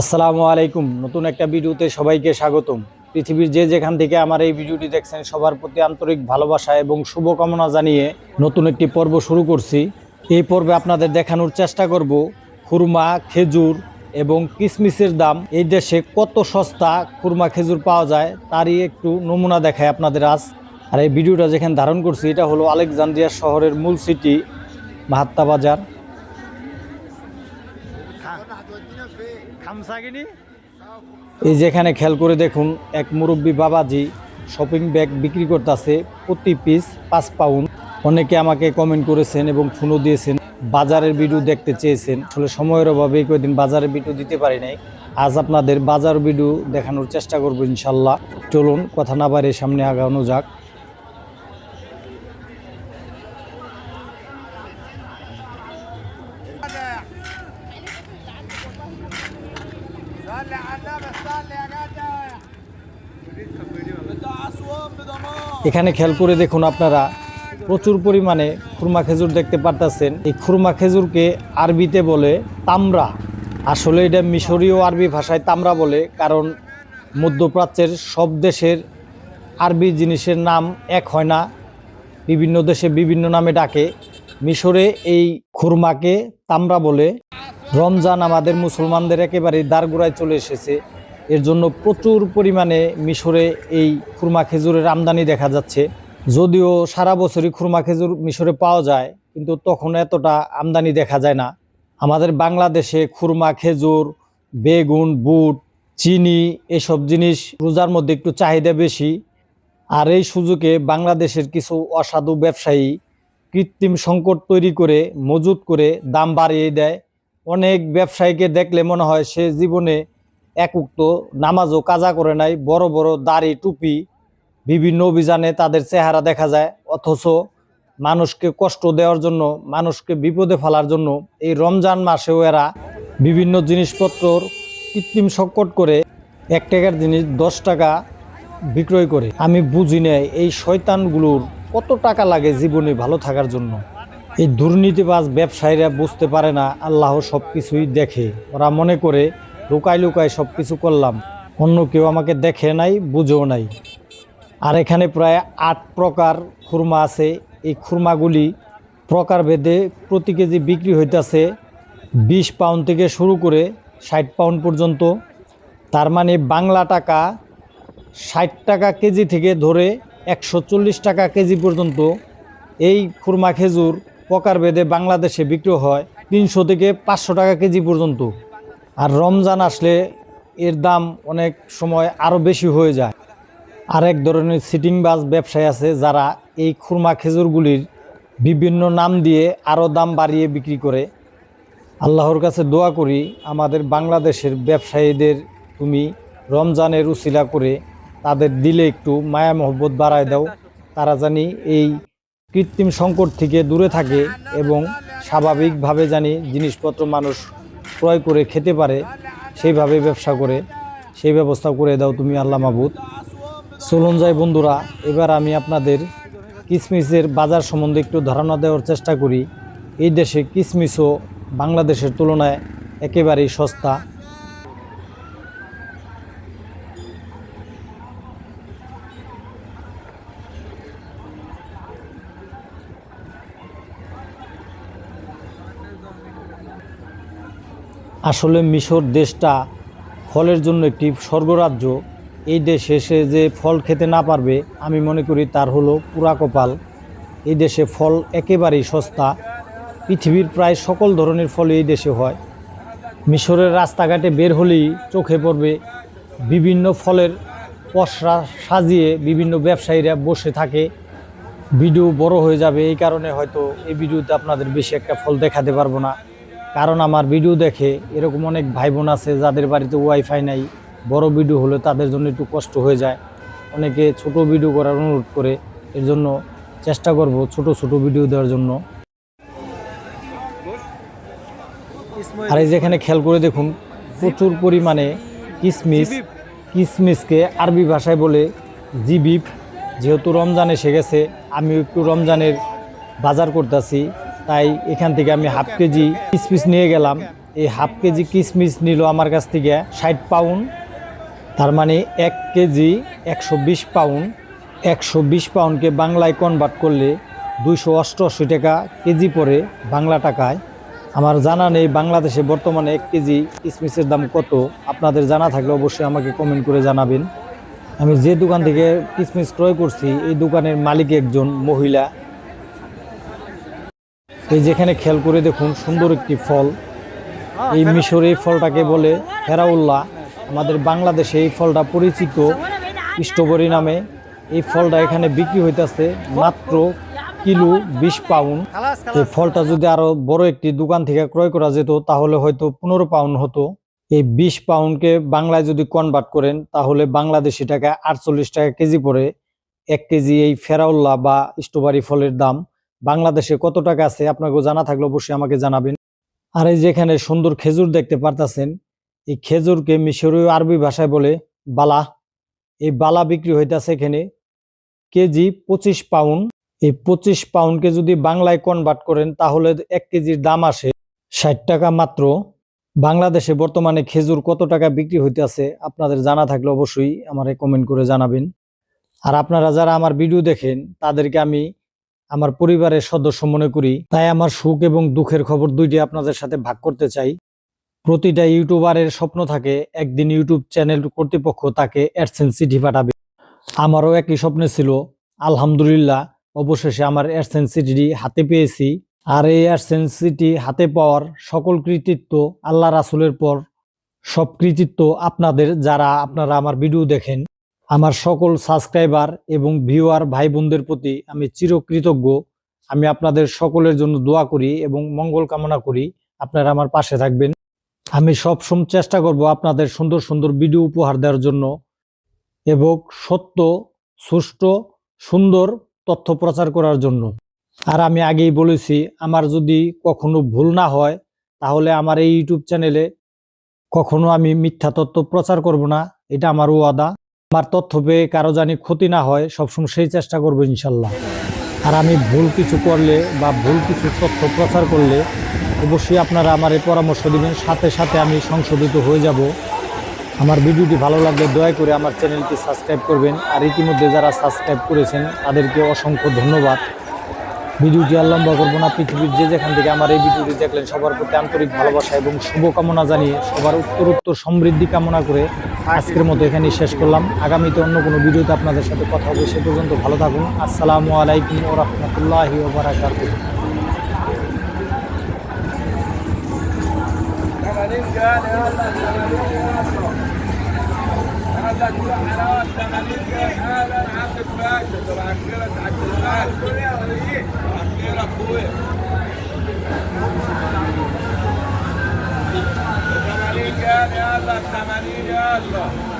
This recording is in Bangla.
আসসালামু আলাইকুম। নতুন একটা ভিডিওতে সবাইকে স্বাগতম। পৃথিবীর যে যেখান থেকে আমার এই ভিডিওটি দেখছেন, সবার প্রতি আন্তরিক ভালোবাসা এবং শুভকামনা জানিয়ে নতুন একটি পর্ব শুরু করছি। এই পর্বে আপনাদের দেখানোর চেষ্টা করব খুরমা, খেজুর এবং কিসমিসের দাম। এই দেশে কত সস্তা খুরমা, খেজুর পাওয়া যায় তারই একটু নমুনা দেখায় আপনাদের আজ। আর এই ভিডিওটা যেখানে ধারণ করছি, এটা হলো আলেকজান্দ্রিয়া শহরের মূল সিটি, মাহাত্তা বাজার। এই যেখানে খেয়াল করে দেখুন, এক মুরব্বী বাবাজি শপিং ব্যাগ বিক্রি করতেছে প্রতি পিস পাঁচ পাউন্ড অনেকে আমাকে কমেন্ট করেছেন এবং ফোনও দিয়েছেন, বাজারের ভিডিও দেখতে চেয়েছেন। আসলে সময়ের অভাবে কয়েকদিন বাজারের ভিডিও দিতে পারি নাই। আজ আপনাদের বাজার ভিডিও দেখানোর চেষ্টা করব ইনশাল্লাহ। চলুন, কথা না বাড়িয়ে সামনে আগানো যাক। এখানে খেয়াল করে দেখুন আপনারা, প্রচুর পরিমাণে খুরমা খেজুর দেখতে পারতেছেন। এই খুরমা খেজুরকে আরবিতে বলে তামরা আসলে এটা মিশরীয় আরবি ভাষায় তামরা বলে, কারণ মধ্যপ্রাচ্যের সব দেশের আরবি জিনিসের নাম এক হয় না। বিভিন্ন দেশে বিভিন্ন নামে ডাকে। মিশরে এই খুরমাকে তামরা বলে। রমজান আমাদের মুসলমানদের একেবারে দাঁড়গোড়ায় চলে এসেছে। এর জন্য প্রচুর পরিমাণে মিশরে এই খুরমা খেজুরের আমদানি দেখা যাচ্ছে। যদিও সারা বছরই খুরমা খেজুর মিশরে পাওয়া যায়, কিন্তু তখন এতটা আমদানি দেখা যায় না। আমাদের বাংলাদেশে খুরমা খেজুর, বেগুন, বুট, চিনি এসব জিনিস রোজার মধ্যে একটু চাহিদা বেশি। আর এই সুযোগে বাংলাদেশের কিছু অসাধু ব্যবসায়ী কৃত্রিম সংকট তৈরি করে, মজুত করে দাম বাড়িয়ে দেয়। অনেক ব্যবসায়ীকে দেখলে মনে হয় সে জীবনে এক উক্ত নামাজও কাজা করে নাই, বড় বড় দাড়ি, টুপি, বিভিন্ন অভিযানে তাদের চেহারা দেখা যায়। অথচ মানুষকে কষ্ট দেওয়ার জন্য, মানুষকে বিপদে ফেলার জন্য এই রমজান মাসেও এরা বিভিন্ন জিনিসপত্রর কৃত্রিম সংকট করে এক টাকার জিনিস দশ টাকা বিক্রয় করে। আমি বুঝি নাই এই শয়তানগুলোর কত টাকা লাগে জীবনে ভালো থাকার জন্য। এই দুর্নীতিবাজ ব্যবসায়ীরা বুঝতে পারে না, আল্লাহ সব কিছুই দেখে। ওরা মনে করে লুকায় লুকায় সব কিছু করলাম। অন্য কেউ আমাকে দেখে নাই, বুঝেও নাই। আর এখানে প্রায় আট প্রকার খুরমা আছে। এই খুরমাগুলি প্রকারভেদে প্রতি কেজি বিক্রি হইতেছে বিশ পাউন্ড থেকে শুরু করে ষাট পাউন্ড পর্যন্ত। তার মানে বাংলা টাকা ষাট টাকা কেজি থেকে ধরে একশো চল্লিশ টাকা কেজি পর্যন্ত এই খুরমা খেজুর প্রকারভেদে বাংলাদেশে বিক্রি হয় তিনশো থেকে পাঁচশো টাকা কেজি পর্যন্ত। আর রমজান আসলে এর দাম অনেক সময় আরও বেশি হয়ে যায়। আর এক ধরনের সিটিং বাস ব্যবসায়ী আছে যারা এই খুরমা খেজুরগুলির বিভিন্ন নাম দিয়ে আরও দাম বাড়িয়ে বিক্রি করে। আল্লাহর কাছে দোয়া করি, আমাদের বাংলাদেশের ব্যবসায়ীদের তুমি রমজানের উসিলা করে তাদের দিলে একটু মায়া মহব্বত বাড়ায় দাও। তারা জানি এই কৃত্রিম সংকট থেকে দূরে থাকে এবং স্বাভাবিকভাবে জানি জিনিসপত্র মানুষ ক্রয় করে খেতে পারে, সেইভাবে ব্যবসা করে, সেই ব্যবস্থা করে দাও তুমি আল্লাহ মাবুদ। চলুন যাই বন্ধুরা, এবার আমি আপনাদের কিসমিসের বাজার সম্বন্ধে একটু ধারণা দেওয়ার চেষ্টা করি। এই দেশে কিসমিসও বাংলাদেশের তুলনায় একেবারেই সস্তা। আসলে মিশর দেশটা ফলের জন্য একটি স্বর্গরাজ্য। এই দেশে সে যে ফল খেতে না পারবে, আমি মনে করি তার হলো পুরা কপাল। এই দেশে ফল একেবারেই সস্তা। পৃথিবীর প্রায় সকল ধরনের ফল এই দেশে হয়। মিশরের রাস্তাঘাটে বের হলেই চোখে পড়বে বিভিন্ন ফলের পসরা সাজিয়ে বিভিন্ন ব্যবসায়ীরা বসে থাকে। ভিডিও বড় হয়ে যাবে, এই কারণে হয়তো এই ভিডিওতে আপনাদের বেশি একটা ফল দেখাতে পারব না। কারণ আমার ভিডিও দেখে এরকম অনেক ভাই বোন আছে যাদের বাড়িতে ওয়াইফাই নাই, বড় ভিডিও হলে তাদের জন্য একটু কষ্ট হয়ে যায়। অনেকে ছোট ভিডিও করার অনুরোধ করে, এর জন্য চেষ্টা করব ছোট ছোট ভিডিও দেওয়ার জন্য। আর এই যেখানে খেয়াল করে দেখুন, প্রচুর পরিমাণে কিসমিস, কিসমিসকে আরবি ভাষায় বলে জিবিপ। যেহেতু রমজান এসে গেছে আমি একটু রমজানের বাজার করতেছি। তাই এখান থেকে আমি হাফ কেজি কিসমিস নিয়ে গেলাম। এই হাফ কেজি কিসমিস নিল আমার কাছ থেকে ষাট পাউন্ড, তার মানে এক কেজি একশো বিশ পাউন্ড। একশো বিশ পাউন্ডকে বাংলায় কনভার্ট করলে দুইশো অষ্টআশি টাকা কেজি পড়ে বাংলা টাকায়। আমার জানা নেই বাংলাদেশে বর্তমানে এক কেজি কিসমিসের দাম কত। আপনাদের জানা থাকলে অবশ্যই আমাকে কমেন্ট করে জানাবেন। আমি যে দোকান থেকে কিসমিস ক্রয় করছি, এই দোকানের মালিক একজন মহিলা। এই যেখানে খেয়াল করে দেখুন, সুন্দর একটি ফল। এই মিশরে এই ফলটাকে বলে ফেরাউল্লাহ। আমাদের বাংলাদেশে এই ফলটা পরিচিত স্ট্রবেরি নামে। এই ফলটা এখানে বিক্রি হইতাছে মাত্র কিলো বিশ পাউন্ড। এই ফলটা যদি আরও বড় একটি দোকান থেকে ক্রয় করা যেত, তাহলে হয়তো পনেরো পাউন্ড হতো। এই বিশ পাউন্ডকে বাংলায় যদি কনভার্ট করেন, তাহলে বাংলাদেশি টাকা আটচল্লিশ টাকা কেজি পড়ে। এক কেজি এই ফেরাউল্লা বা স্ট্রবেরি ফলের দাম। বাংলাদেশে কত টাকা আছে আপনাকেও জানা থাকলে অবশ্যই আমাকে জানাবেন। আর এই যেখানে সুন্দর খেজুর দেখতে পারতাছেন, এই খেজুরকে মিশরীয় আরবি ভাষায় বলে বালা। এই বালা বিক্রি হইতাছে এখানে কেজি পঁচিশ পাউন্ড। এই পঁচিশ পাউন্ডকে যদি বাংলায় কনভার্ট করেন, তাহলে এক কেজির দাম আসে ষাট টাকা মাত্র। বাংলাদেশে বর্তমানে খেজুর কত টাকা বিক্রি হইতেছে আপনাদের জানা থাকলে অবশ্যই আমারে কমেন্ট করে জানাবেন। আর আপনারা যারা আমার ভিডিও দেখেন, তাদেরকে আমি আমার পরিবারের সদস্য মনে করি, তাই আমার সুখ এবং দুঃখের খবর দুইটি আপনাদের সাথে ভাগ করতে চাই। প্রতিটা ইউটিউবারের স্বপ্ন থাকে, একদিন ইউটিউব চ্যানেল কর্তৃপক্ষ তাকে অ্যাডসেন্স চিঠি পাঠাবে আমারও একই স্বপ্ন ছিল, আলহামদুলিল্লাহ, অবশেষে আমার অ্যাডসেন্স চিঠিটি হাতে পেয়েছি। আর এই অ্যাডসেন্স চিঠি হাতে পাওয়ার সকল কৃতিত্ব আল্লাহ রাসুলের পর। সব কৃতিত্ব আপনাদের, যারা আপনারা আমার ভিডিও দেখেন। আমার সকল সাবস্ক্রাইবার এবং ভিউয়ার ভাই বোনদের প্রতি আমি চিরকৃতজ্ঞ। আমি আপনাদের সকলের জন্য দোয়া করি এবং মঙ্গল কামনা করি। আপনারা আমার পাশে থাকবেন। আমি সব সময় চেষ্টা করব আপনাদের সুন্দর সুন্দর ভিডিও উপহার দেওয়ার জন্য। এবং সত্য, সুষ্ঠু, সুন্দর তথ্য প্রচার করার জন্য। আর আমি আগেই বলেছি, আমার যদি কখনো ভুল না হয়, তাহলে আমার এই ইউটিউব চ্যানেলে কখনো আমি মিথ্যা তথ্য প্রচার করব না। এটা আমার ওয়াদা। আমার তথ্য পেয়ে কারও জানি ক্ষতি না হয়, সবসময় সেই চেষ্টা করব ইনশাল্লাহ। আর আমি ভুল কিছু করলে বা ভুল কিছু তথ্য প্রচার করলে অবশ্যই আপনারা আমার এই পরামর্শ দেবেন। সাথে সাথে আমি সংশোধিত হয়ে যাব। আমার ভিডিওটি ভালো লাগলে দয়া করে আমার চ্যানেলটি সাবস্ক্রাইব করবেন। আর ইতিমধ্যে যারা সাবস্ক্রাইব করেছেন, তাদেরকে অসংখ্য ধন্যবাদ। ভিডিওটি আর লম্বা করব না। পৃথিবীর যে যেখান থেকে আমার এই ভিডিওটি দেখলেন, সবার প্রতি আন্তরিক ভালোবাসা এবং শুভকামনা জানিয়ে সবার উত্তর উত্তর সমৃদ্ধি কামনা করে আজকের মতো এখানেই শেষ করলাম। আগামীতে অন্য কোনো ভিডিওতে আপনাদের সাথে কথা হবে, সে পর্যন্ত ভালো থাকুন। আসসালামু আলাইকুম ও রহমতুল্লাহি ওবরাকাতুহ هذا كله حلاوة تماليك هذا العبد فاشل طب عكيرة عكيرة كل يا وليد عكيرة اخويا تماليك يلا تماليك يلا